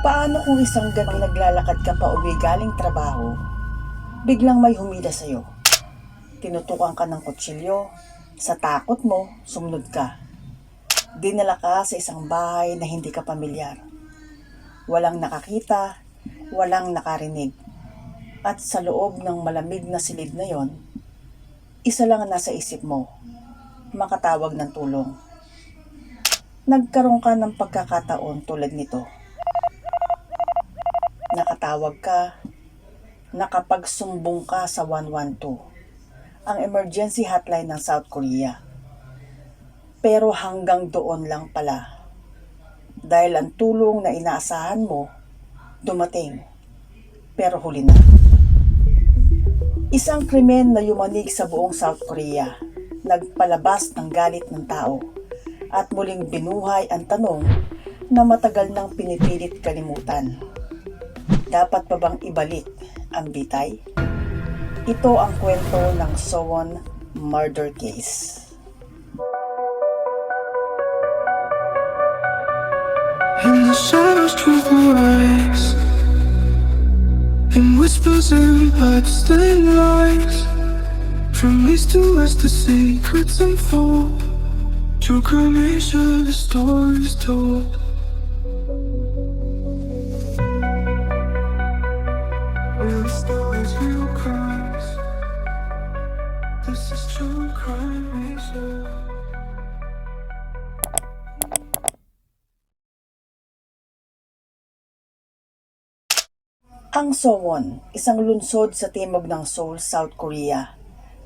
Paano kung isang gabing naglalakad ka pa uwi galing trabaho, biglang may humila sa'yo? Tinutukan ka ng kutsilyo, sa takot mo, sumunod ka. Dinala ka sa isang bahay na hindi ka pamilyar. Walang nakakita, walang nakarinig. At sa loob ng malamig na silid na yon, isa lang ang nasa isip mo, makatawag ng tulong. Nagkaroon ka ng pagkakataon tulad nito nakatawag ka, nakapagsumbong ka sa 112, ang emergency hotline ng South Korea. Pero hanggang doon lang pala. Dahil ang tulong na inaasahan mo, dumating. Pero huli na. Isang krimen na yumanig sa buong South Korea, nagpalabas ng galit ng tao, at muling binuhay ang tanong na matagal nang pinipilit kalimutan. Dapat pa bang ibalik ang bitay? Ito ang kwento ng Sowon murder case. And the shadows trouble rise In whispers and bloodstained lies From east to west the secrets unfold To cremation the stories told Ang Sowon, isang lunsod sa timog ng Seoul, South Korea.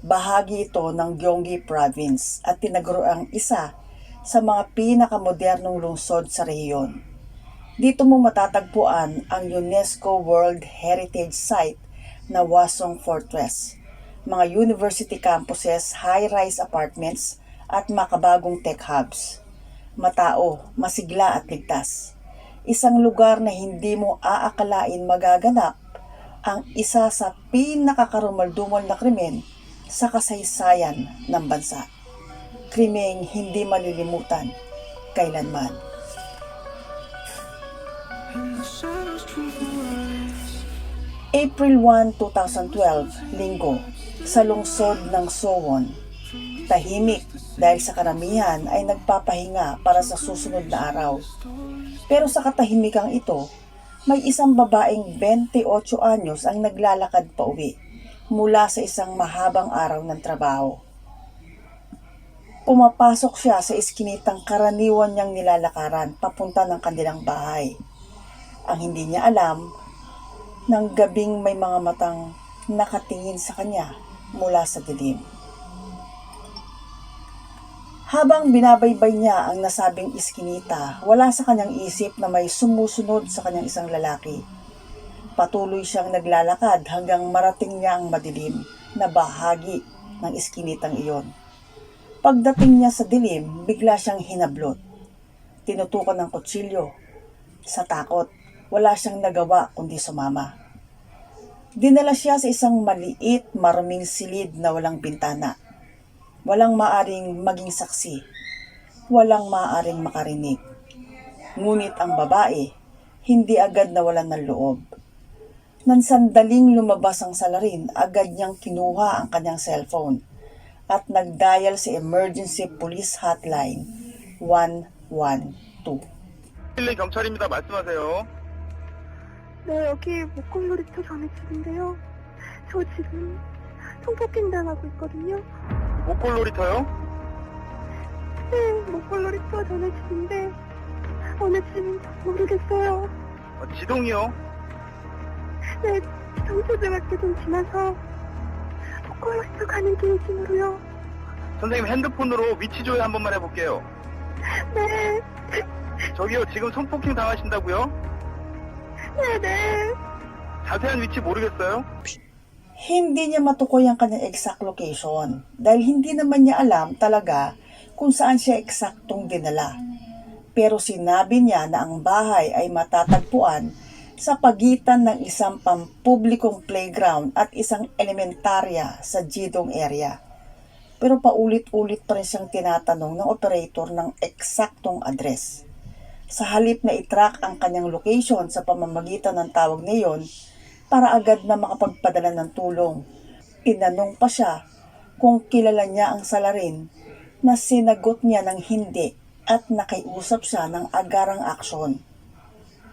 Bahagi ito ng Gyeonggi Province at tinaguriang isa sa mga pinakamodernong lungsod sa rehiyon. Dito mo matatagpuan ang UNESCO World Heritage Site na Wasong Fortress, mga university campuses, high-rise apartments at makabagong tech hubs. Matao, masigla at ligtas isang lugar na hindi mo aakalain magaganap ang isa sa pinakakarumaldumal na krimen sa kasaysayan ng bansa. Krimeng hindi malilimutan kailanman. April 1, 2012, Linggo, sa lungsod ng Sowon. Tahimik dahil sa karamihan ay nagpapahinga para sa susunod na araw. Pero sa katahimikang ito, may isang babaeng 28 anyos ang naglalakad pa uwi mula sa isang mahabang araw ng trabaho. Pumapasok siya sa iskinitang karaniwan niyang nilalakaran papunta ng kanilang bahay. Ang hindi niya alam, ng gabing may mga matang nakatingin sa kanya mula sa dilim. Habang binabaybay niya ang nasabing iskinita, wala sa kanyang isip na may sumusunod sa kanyang isang lalaki. Patuloy siyang naglalakad hanggang marating niya ang madilim na bahagi ng iskinitang iyon. Pagdating niya sa dilim, bigla siyang hinablot. Tinutukan ng kutsilyo. Sa takot, wala siyang nagawa kundi sumama. Dinala siya sa isang maliit, maruming silid na walang bintana. Walang maaring maging saksi. Walang maaring makarinig. Ngunit ang babae, hindi agad nawalan ng loob. Nang sandaling lumabas ang salarin, agad niyang kinuha ang kanyang cellphone at nagdial sa emergency police hotline 112. 힐링 경찰입니다. 말씀하세요. 네, 여기 목걸놀이터 전에 집인데요. 저 지금 성폭행 당하고 있거든요. 목골 놀이터요? 네, 목걸놀이터 전에 집인데 어느 집인지 모르겠어요. 어, 지동이요? 네, 경찰대학교 좀 지나서 목걸놀이터 가는 길쯤으로요. 선생님 핸드폰으로 위치 조회 한 번만 해볼게요. 네, 저기요, 지금 성폭행 당하신다고요? 네, 네. 자세한 위치 모르겠어요? Hindi niya matukoy ang kanyang exact location dahil hindi naman niya alam talaga kung saan siya eksaktong dinala. Pero sinabi niya na ang bahay ay matatagpuan sa pagitan ng isang pampublikong playground at isang elementarya sa Jidong area. Pero paulit-ulit pa rin siyang tinatanong ng operator ng eksaktong address. Sa halip na itrack ang kanyang location sa pamamagitan ng tawag na iyon para agad na makapagpadala ng tulong. Tinanong pa siya kung kilala niya ang salarin na sinagot niya ng hindi at nakiusap siya ng agarang aksyon.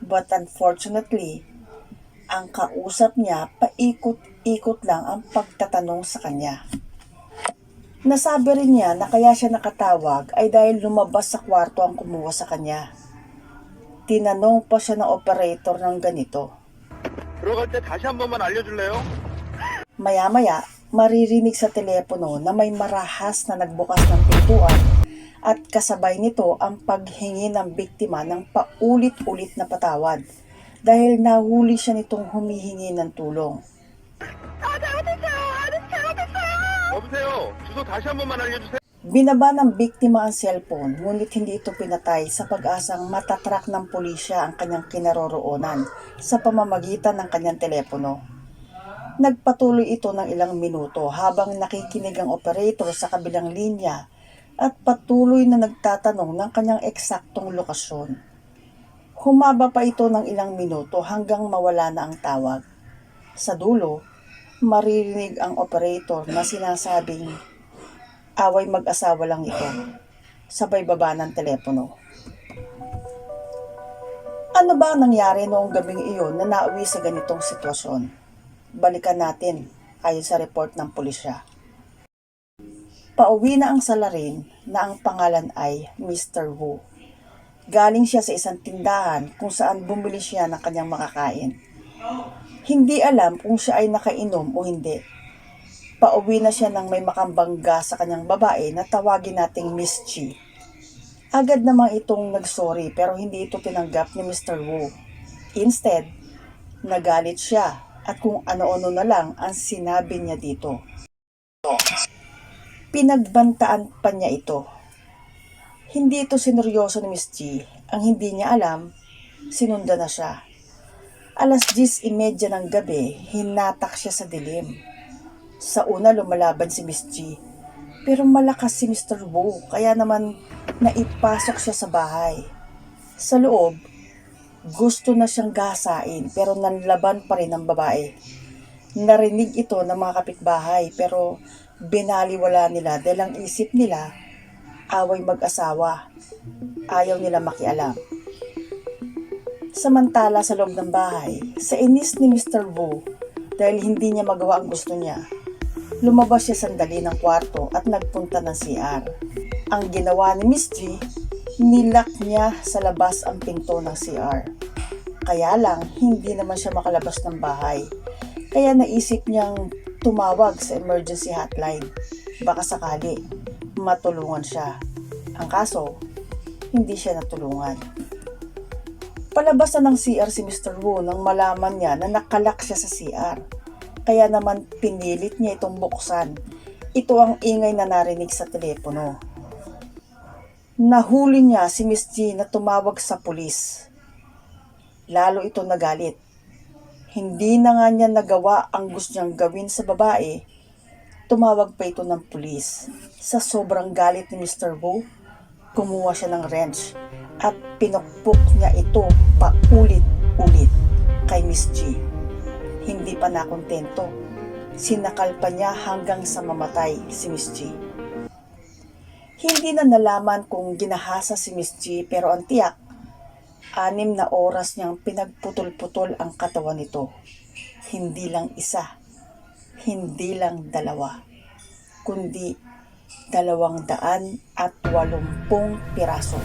But unfortunately, ang kausap niya paikot-ikot lang ang pagtatanong sa kanya. Nasabi rin niya na kaya siya nakatawag ay dahil lumabas sa kwarto ang kumuha sa kanya. Tinanong pa siya ng operator ng ganito. 들어갈 때 다시 한 번만 알려줄래요? Maya-maya, maririnig sa telepono na may marahas na nagbukas ng pintuan at kasabay nito ang paghingi ng biktima ng paulit-ulit na patawad dahil nahuli siya nitong humihingi ng tulong. 아, 잘못했어요. 아저씨 잘못했어요. 여보세요. 주소 다시 한 번만 알려주세요. Binaba ng biktima ang cellphone ngunit hindi ito pinatay sa pag-asang matatrack ng pulisya ang kanyang kinaroroonan sa pamamagitan ng kanyang telepono. Nagpatuloy ito ng ilang minuto habang nakikinig ang operator sa kabilang linya at patuloy na nagtatanong ng kanyang eksaktong lokasyon. Humaba pa ito ng ilang minuto hanggang mawala na ang tawag. Sa dulo, maririnig ang operator na sinasabing away mag-asawa lang ito. Sabay baba ng telepono. Ano ba ang nangyari noong gabing iyon na nauwi sa ganitong sitwasyon? Balikan natin ayon sa report ng pulisya. Pauwi na ang salarin na ang pangalan ay Mr. Wu. Galing siya sa isang tindahan kung saan bumili siya ng kanyang makakain. Hindi alam kung siya ay nakainom o hindi. Pauwi na siya nang may makambangga sa kanyang babae na tawagin nating Miss Chi. Agad namang itong nagsorry pero hindi ito tinanggap ni Mr. Wu. Instead, nagalit siya at kung ano-ano na lang ang sinabi niya dito. Pinagbantaan pa niya ito. Hindi ito sineryoso ni Miss Chi. Ang hindi niya alam, sinunda na siya. Alas 10.30 ng gabi, hinatak siya sa dilim. Sa una lumalaban si Miss G. Pero malakas si Mr. Wu, kaya naman naipasok siya sa bahay. Sa loob, gusto na siyang gasain pero nanlaban pa rin ang babae. Narinig ito ng mga kapitbahay pero binaliwala nila dahil ang isip nila away mag-asawa. Ayaw nila makialam. Samantala sa loob ng bahay, sa inis ni Mr. Wu dahil hindi niya magawa ang gusto niya, lumabas siya sandali ng kwarto at nagpunta ng CR. Ang ginawa ni Miss G, nilak niya sa labas ang pinto ng CR. Kaya lang, hindi naman siya makalabas ng bahay. Kaya naisip niyang tumawag sa emergency hotline. Baka sakali, matulungan siya. Ang kaso, hindi siya natulungan. Palabas na ng CR si Mr. Wu nang malaman niya na nakalak siya sa CR. Kaya naman pinilit niya itong buksan. Ito ang ingay na narinig sa telepono. Nahuli niya si Miss G na tumawag sa pulis. Lalo ito nagalit. Hindi na nga niya nagawa ang gusto niyang gawin sa babae. Tumawag pa ito ng pulis. Sa sobrang galit ni Mr. Wu, kumuha siya ng wrench at pinukpok niya ito paulit-ulit kay Miss G. Hindi pa nakontento. Sinakal pa niya hanggang sa mamatay si Miss G. Hindi na nalaman kung ginahasa si Miss G pero ang tiyak, anim na oras niyang pinagputol-putol ang katawan nito. Hindi lang isa, hindi lang dalawa, kundi dalawang daan at walumpung piraso.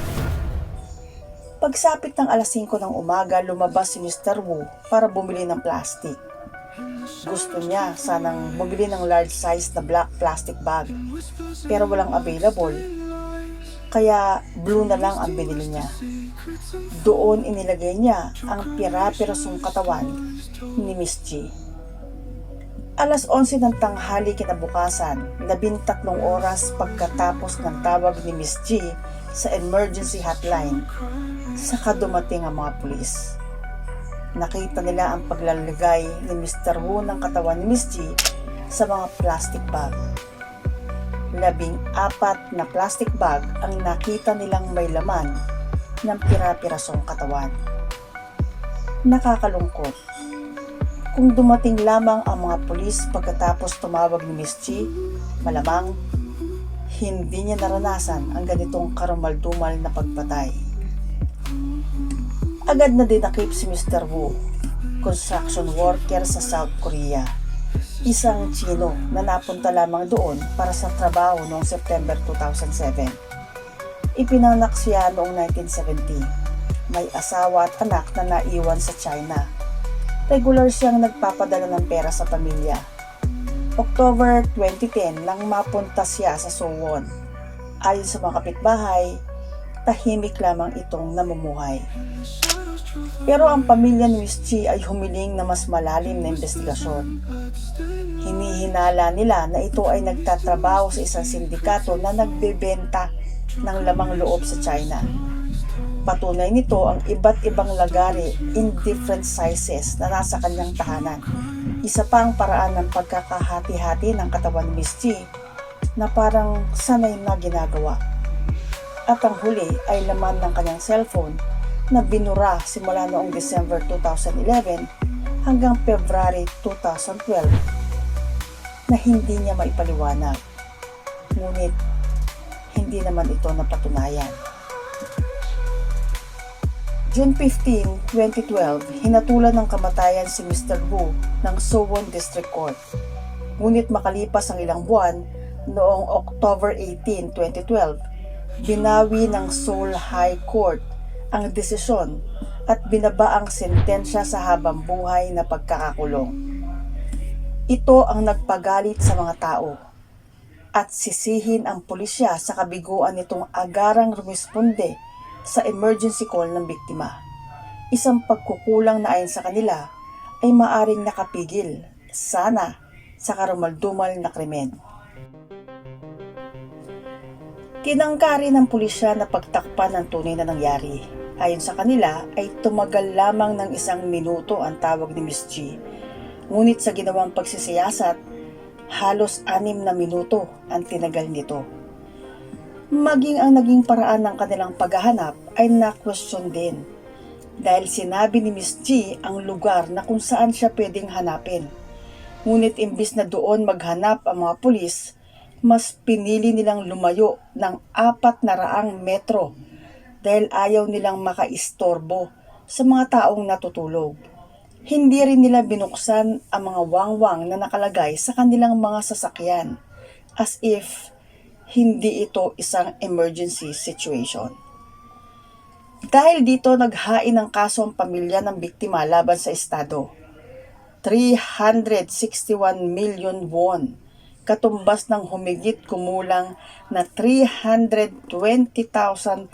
Pagsapit ng alas 5 ng umaga, lumabas si Mr. Wu para bumili ng plastic. Gusto niya sanang bumili ng large size na black plastic bag, pero walang available. Kaya blue na lang ang binili niya. Doon inilagay niya ang pira-pirasong katawan ni Miss G. Alas 11 ng tanghali kinabukasan, labintatlong oras pagkatapos ng tawag ni Miss G sa emergency hotline, saka dumating ang mga pulis. Nakita nila ang paglalagay ni Mr. Wu ng katawan ni Miss G sa mga plastic bag. Labing apat na plastic bag ang nakita nilang may laman ng pira-pirasong katawan. Nakakalungkot. Kung dumating lamang ang mga pulis pagkatapos tumawag ni Miss G, malamang hindi niya naranasan ang ganitong karumaldumal na pagpatay. Agad na dinakip si Mr. Wu, construction worker sa South Korea. Isang Chino na napunta lamang doon para sa trabaho noong September 2007. Ipinanak siya noong 1970. May asawa at anak na naiwan sa China. Regular siyang nagpapadala ng pera sa pamilya. October 2010 nang mapunta siya sa Suwon. Ayon sa mga kapitbahay, tahimik lamang itong namumuhay. Pero ang pamilya ni Miss Chi ay humiling na mas malalim na investigasyon. Hinihinala nila na ito ay nagtatrabaho sa isang sindikato na nagbebenta ng lamang loob sa China. Patunay nito ang iba't ibang lagari in different sizes na nasa kanyang tahanan. Isa pa ang paraan ng pagkakahati-hati ng katawan ni Miss Chi na parang sanay na ginagawa. At ang huli ay laman ng kanyang cellphone na binura simula noong December 2011 hanggang February 2012 na hindi niya maipaliwanag. Ngunit hindi naman ito napatunayan. June 15, 2012, hinatulan ng kamatayan si Mr. Wu ng Suwon District Court. Ngunit makalipas ang ilang buwan, noong October 18, 2012, binawi ng Seoul High Court ang desisyon at binaba ang sentensya sa habang buhay na pagkakakulong. Ito ang nagpagalit sa mga tao at sisihin ang pulisya sa kabiguan nitong agarang rumisponde sa emergency call ng biktima. Isang pagkukulang na ayon sa kanila ay maaring nakapigil, sana, sa karumaldumal na krimen. Tinangkari ng pulisya na pagtakpan ng tunay na nangyari. Ayon sa kanila ay tumagal lamang ng isang minuto ang tawag ni Miss G. Ngunit sa ginawang pagsisiyasat, halos anim na minuto ang tinagal nito. Maging ang naging paraan ng kanilang paghahanap ay na-question din dahil sinabi ni Miss G ang lugar na kung saan siya pwedeng hanapin. Ngunit imbis na doon maghanap ang mga pulis, mas pinili nilang lumayo ng apat na raang metro dahil ayaw nilang makaistorbo sa mga taong natutulog. Hindi rin nila binuksan ang mga wangwang na nakalagay sa kanilang mga sasakyan as if hindi ito isang emergency situation. Dahil dito naghain ng kaso ang pamilya ng biktima laban sa Estado. 361 million won, katumbas ng humigit kumulang na 320,600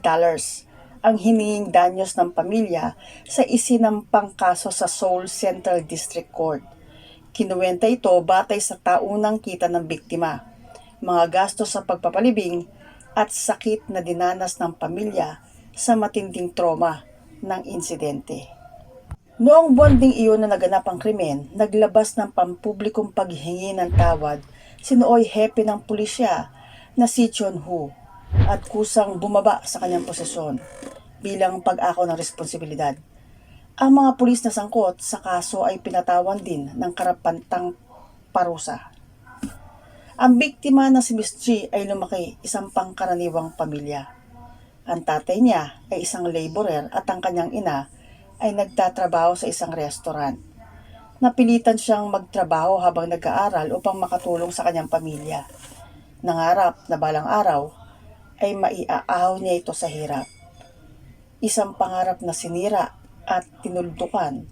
dollars ang hininging danyos ng pamilya sa isinampang kaso sa Seoul Central District Court. Kinuwenta ito batay sa taunang kita ng biktima, mga gastos sa pagpapalibing at sakit na dinanas ng pamilya sa matinding trauma ng insidente. Noong buwan ding iyon na naganap ang krimen, naglabas ng pampublikong paghingi ng tawad si nooy hepe ng pulisya na si Chon Hu at kusang bumaba sa kanyang posisyon bilang pag-ako ng responsibilidad. Ang mga pulis na sangkot sa kaso ay pinatawan din ng karapantang parusa. Ang biktima na si Miss G ay lumaki isang pangkaraniwang pamilya. Ang tatay niya ay isang laborer at ang kanyang ina ay nagtatrabaho sa isang restaurant. Napilitan siyang magtrabaho habang nag-aaral upang makatulong sa kanyang pamilya. Nangarap na balang araw ay maiaahaw niya ito sa hirap. Isang pangarap na sinira at tinuldukan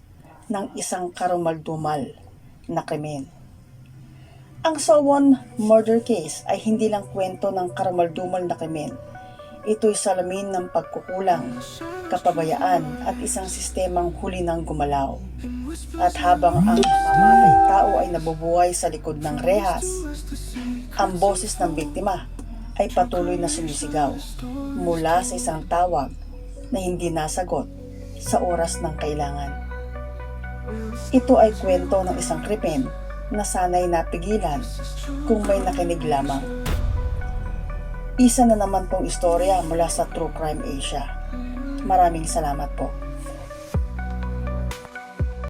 ng isang karumaldumal na krimen. Ang Sowon murder case ay hindi lang kwento ng karumaldumal na krimen. Ito'y salamin ng pagkukulang, kapabayaan at isang sistemang huli ng gumalaw. At habang ang mamamatay tao ay nabubuhay sa likod ng rehas, ang boses ng biktima ay patuloy na sumisigaw mula sa isang tawag na hindi nasagot sa oras ng kailangan. Ito ay kwento ng isang krimen na sanay napigilan kung may nakinig lamang. Isa na naman pong istorya mula sa True Crime Asia. Maraming salamat po.